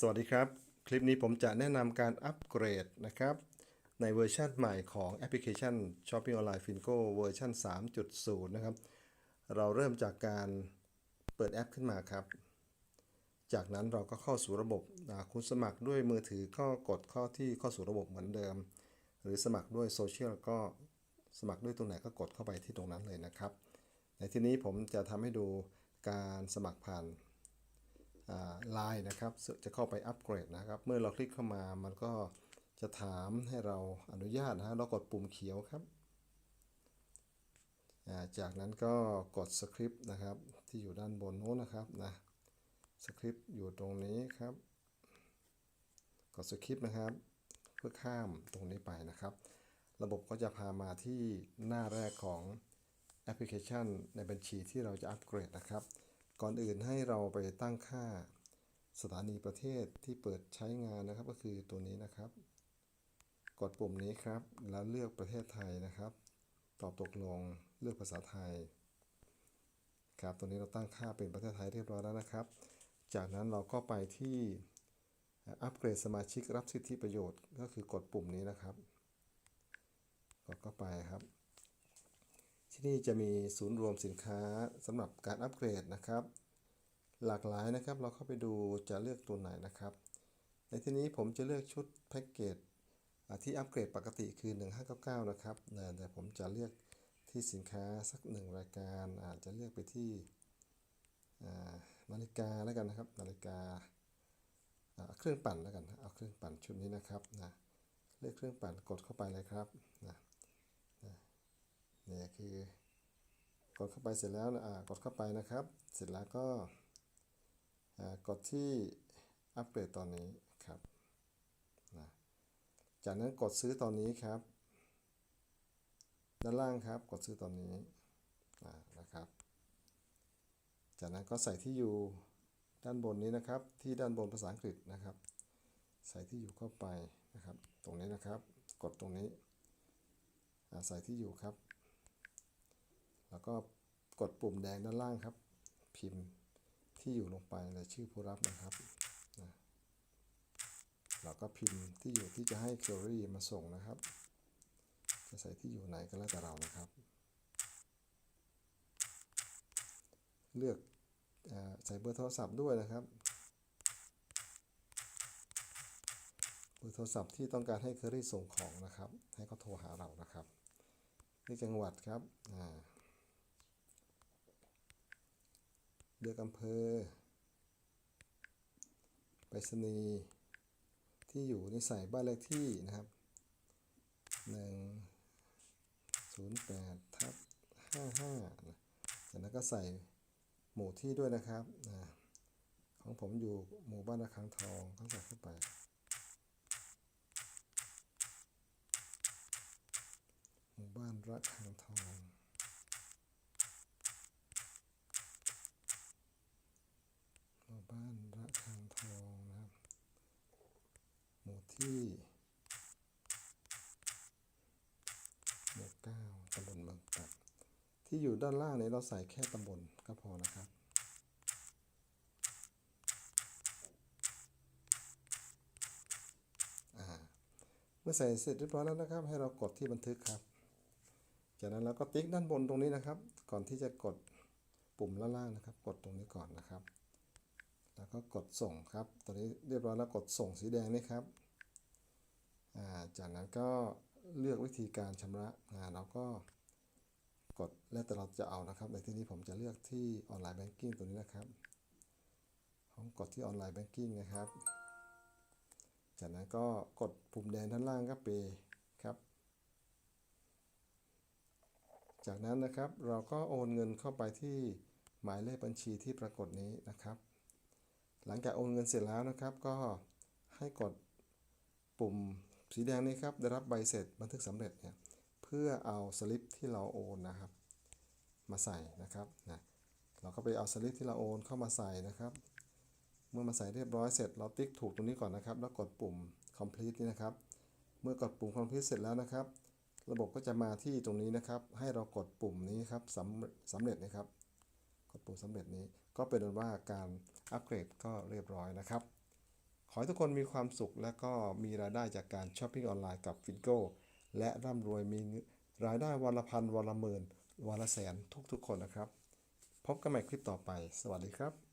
สวัสดีครับ คลิปนี้ผมจะแนะนำการอัปเกรดนะครับ ในเวอร์ชันใหม่ของแอปพลิเคชัน Shopping Online Finco เวอร์ชัน3.0 นะครับ เราเริ่มจากการเปิดแอปขึ้นมาครับ จากนั้นเราก็เข้าสู่ระบบคุณสมัครด้วยมือถือก็กดเข้าที่เข้าสู่ระบบเหมือนเดิม หรือสมัครด้วยโซเชียลก็สมัครด้วยตรงไหนก็กดเข้าไปที่ตรงนั้นเลยนะครับ ในที่นี้ผมจะทำให้ดูการสมัครผ่าน ไลน์นะครับจะเข้าไปอัปเกรดนะครับ เมื่อเราคลิกเข้ามามันก็จะถามให้เราอนุญาตนะฮะเรากดปุ่มเขียวครับ จากนั้นก็กดสคริปต์นะครับ ที่อยู่ด้านบนโน้นนะครับนะสคริปต์อยู่ตรงนี้ครับ กดสคริปต์นะครับ เพื่อข้ามตรงนี้ไปนะครับ ระบบก็จะพามาที่หน้าแรกของแอปพลิเคชันในบัญชีที่เราจะอัปเกรดนะครับ ก่อนอื่นให้เราไปตั้งค่าสถานีประเทศที่เปิดใช้งานนะครับ ก็คือตัวนี้นะครับ กดปุ่มนี้ครับ แล้วเลือกประเทศไทยนะครับ ตอบตกลงเลือกภาษาไทย ครับตัวนี้เราตั้งค่าเป็นประเทศไทยเรียบร้อยแล้วนะครับ จากนั้นเราก็ไปที่อัปเกรดสมาชิกรับสิทธิประโยชน์ ก็คือกดปุ่มนี้นะครับ กดเข้าไปครับ ที่นี่จะมีศูนย์รวมสินค้าสำหรับการอัปเกรดนะครับ หลากหลายนะครับเราเข้าไปดูจะเลือกตัวไหนนะครับ ในที่นี้ผมจะเลือกชุดแพ็กเกจที่อัปเกรดปกติคือ 1599 นะครับแต่ผมจะเลือกที่สินค้าสักหนึ่งรายการอาจจะเลือกไปที่นาฬิกาแล้วกันนะครับ นาฬิกาเครื่องปั่นแล้วกันเอาเครื่องปั่นชุดนี้นะครับนะเลือกเครื่องปั่นกดเข้าไปเลยครับนะ นี่ยคือกดเข้าไปเสร็จแล้วนะอ่ากดเข้าไปนะครับ เสร็จแล้วก็กดที่อัปเกรดตอนนี้ครับนะจากนั้นกดซื้อตอนนี้ครับ ด้านล่างครับกดซื้อตอนนี้นะครับ จากนั้นก็ใส่ที่อยู่ด้านบนนี้นะครับ ที่ด้านบนภาษาอังกฤษนะครับ ใส่ที่อยู่เข้าไปนะครับ ตรงนี้นะครับ กดตรงนี้ใส่ที่อยู่ครับ แล้วก็กดปุ่มแดงด้านล่างครับ พิมพ์ที่อยู่ลงไปและชื่อผู้รับนะครับนะเราก็พิมพ์ที่อยู่ที่จะให้เคอรี่มาส่งนะครับ จะใส่ที่อยู่ไหนก็แล้วแต่เรานะครับ เลือกอใส่เบอร์โทรศัพท์ด้วยนะครับเบอร์โทรศัพท์ที่ต้องการให้เคอรี่ส่งของนะครับ ให้เขาโทรหาเรานะครับเลือกจังหวัดครับอ่า เลือกอำเภอ ไปรษณีย์ที่อยู่ในใส่บ้านเลขที่นะครับหนึ่งศูนย์แปดทับห้าห้าจากนั้นก็ใส่หมู่ที่ด้วยนะครับอ่าของผมอยู่หมู่บ้านระฆังทองก็ใส่เข้าไป หมู่บ้านระฆังทอง หมู่บ้านระฆังทองนะครับ หมู่ ที่หมู่เก้าตำบลเมืองปักที่อยู่ด้านล่างนี้เราใส่แค่ตำบลก็พอนะครับเมื่อใส่เสร็จเรียบร้อยแล้วนะครับ ให้เรากดที่บันทึกครับ จากนั้นเราก็ติ๊กด้านบนตรงนี้นะครับ ก่อนที่จะกดปุ่มล่างๆนะครับ กดตรงนี้ก่อนนะครับ แล้วก็กดส่งครับ ตอนนี้เรียบร้อยแล้วกดส่งสีแดงนี่ครับ จากนั้นก็เลือกวิธีการชำระเราก็กดแล้วแต่เราจะเอานะครับ ในที่นี้ผมจะเลือกที่ออนไลน์แบงกิ้งตัวนี้นะครับ ผมกดที่ออนไลน์แบงกิ้งนะครับ จากนั้นก็กดปุ่มแดงด้านล่างก็เปย์ครับ จากนั้นนะครับเราก็โอนเงินเข้าไปที่หมายเลขบัญชีที่ปรากฏนี้นะครับ หลังจากโอนเงินเสร็จแล้วนะครับ ก็ให้กดปุ่ม สีแดงนี้ครับได้รับใบเสร็จบันทึกสำเร็จเนี่ยเพื่อเอาสลิปที่เราโอนนะครับ มาใส่นะครับนะเราก็ไปเอาสลิปที่เราโอนเข้ามาใส่นะครับ เมื่อมาใส่เรียบร้อยเสร็จเราติ๊กถูกตรงนี้ก่อนนะครับ แล้วกดปุ่ม complete นี่นะครับ เมื่อกดปุ่ม complete เสร็จแล้วนะครับ ระบบก็จะมาที่ตรงนี้นะครับ ให้เรากดปุ่มนี้ครับสำสำเร็จนะครับ กดปุ่มสำเร็จนี้ก็เป็นอันว่าการอัปเกรดก็เรียบร้อยนะครับ ขอให้ทุกคนมีความสุขและก็มีรายได้จากการช้อปปิ้งออนไลน์กับฟินโก้และร่ำรวยมีรายได้วันละพันวันละหมื่นวันละแสนทุกๆคนนะครับ พบกันใหม่คลิปต่อไป สวัสดีครับ